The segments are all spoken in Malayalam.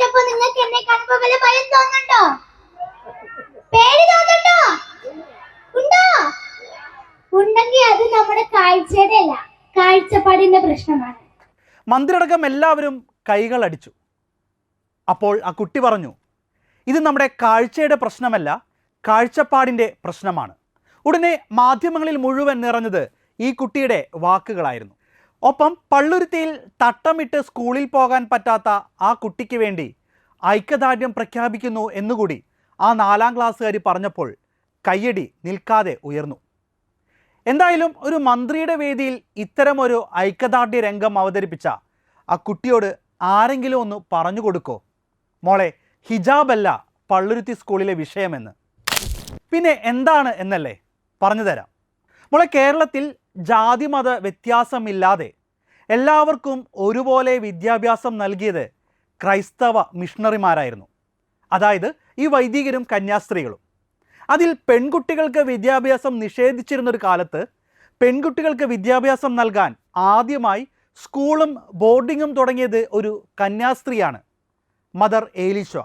കേട്ടപ്പോ നിങ്ങൾക്ക് എന്നെ കാണുമ്പോ വല്ല ഭയം തോന്നുന്നുണ്ടോ? പേടി തോന്നുന്നുണ്ടോ? ഉണ്ടോ? ഉണ്ടെങ്കിൽ അത് നമ്മുടെ കാഴ്ചയുടെ അല്ല കാഴ്ചപ്പാടിന്റെ പ്രശ്നമാണ്. മന്ത്രിയടക്കം എല്ലാവരും കൈകൾ അടിച്ചു. അപ്പോൾ ആ കുട്ടി പറഞ്ഞു ഇത് നമ്മുടെ കാഴ്ചയുടെ പ്രശ്നമല്ല കാഴ്ചപ്പാടിന്റെ പ്രശ്നമാണ്. ഉടനെ മാധ്യമങ്ങളിൽ മുഴുവൻ നിറഞ്ഞത് ഈ കുട്ടിയുടെ വാക്കുകളായിരുന്നു. ഒപ്പം പള്ളുരുത്തിയിൽ തട്ടമിട്ട് സ്കൂളിൽ പോകാൻ പറ്റാത്ത ആ കുട്ടിക്ക് വേണ്ടി ഐക്യദാർഢ്യം പ്രഖ്യാപിക്കുന്നു എന്നുകൂടി ആ നാലാം ക്ലാസ്സുകാർ പറഞ്ഞപ്പോൾ കയ്യടി നിൽക്കാതെ ഉയർന്നു. എന്തായാലും ഒരു മന്ത്രിയുടെ വേദിയിൽ ഇത്തരമൊരു ഐക്യദാർഢ്യ രംഗം അവതരിപ്പിച്ച ആ കുട്ടിയോട് ആരെങ്കിലും ഒന്ന് പറഞ്ഞു കൊടുക്കോ? മോളെ ഹിജാബല്ല പള്ളുരുത്തി സ്കൂളിലെ വിഷയമെന്ന്. പിന്നെ എന്താണ് എന്നല്ലേ? പറഞ്ഞുതരാം മോളെ കേരളത്തിൽ ജാതിമത വ്യത്യാസമില്ലാതെ എല്ലാവർക്കും ഒരുപോലെ വിദ്യാഭ്യാസം നൽകിയത് ക്രൈസ്തവ മിഷണറിമാരായിരുന്നു. അതായത് ഈ വൈദികരും കന്യാസ്ത്രീകളും. അതിൽ പെൺകുട്ടികൾക്ക് വിദ്യാഭ്യാസം നിഷേധിച്ചിരുന്നൊരു കാലത്ത് പെൺകുട്ടികൾക്ക് വിദ്യാഭ്യാസം നൽകാൻ ആദ്യമായി സ്കൂളും ബോർഡിങ്ങും തുടങ്ങിയത് ഒരു കന്യാസ്ത്രീയാണ് മദർ ഏലിശ.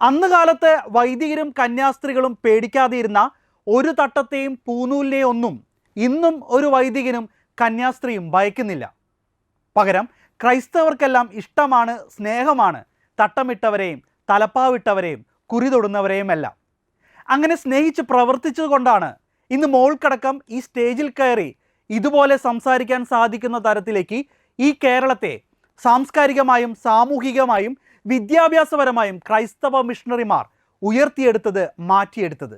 അന്ന് കാലത്ത് വൈദികരും കന്യാസ്ത്രീകളും പേടിക്കാതെയിരുന്ന ഒരു തട്ടത്തെയും പൂനൂലിനെയും ഒന്നും ഇന്നും ഒരു വൈദികനും കന്യാസ്ത്രീയും ഭയക്കുന്നില്ല. പകരം ക്രൈസ്തവർക്കെല്ലാം ഇഷ്ടമാണ് സ്നേഹമാണ് തട്ടമിട്ടവരെയും തലപ്പാവിട്ടവരെയും കുരി തൊടുന്നവരെയും എല്ലാം അങ്ങനെ സ്നേഹിച്ച് പ്രവർത്തിച്ചതുകൊണ്ടാണ് ഇന്ന് മോൾക്കടക്കം ഈ സ്റ്റേജിൽ കയറി ഇതുപോലെ സംസാരിക്കാൻ സാധിക്കുന്ന തരത്തിലേക്ക് ഈ കേരളത്തെ സാംസ്കാരികമായും സാമൂഹികമായും വിദ്യാഭ്യാസപരമായും ക്രൈസ്തവ മിഷണറിമാർ ഉയർത്തിയെടുത്തത് മാറ്റിയെടുത്തത്.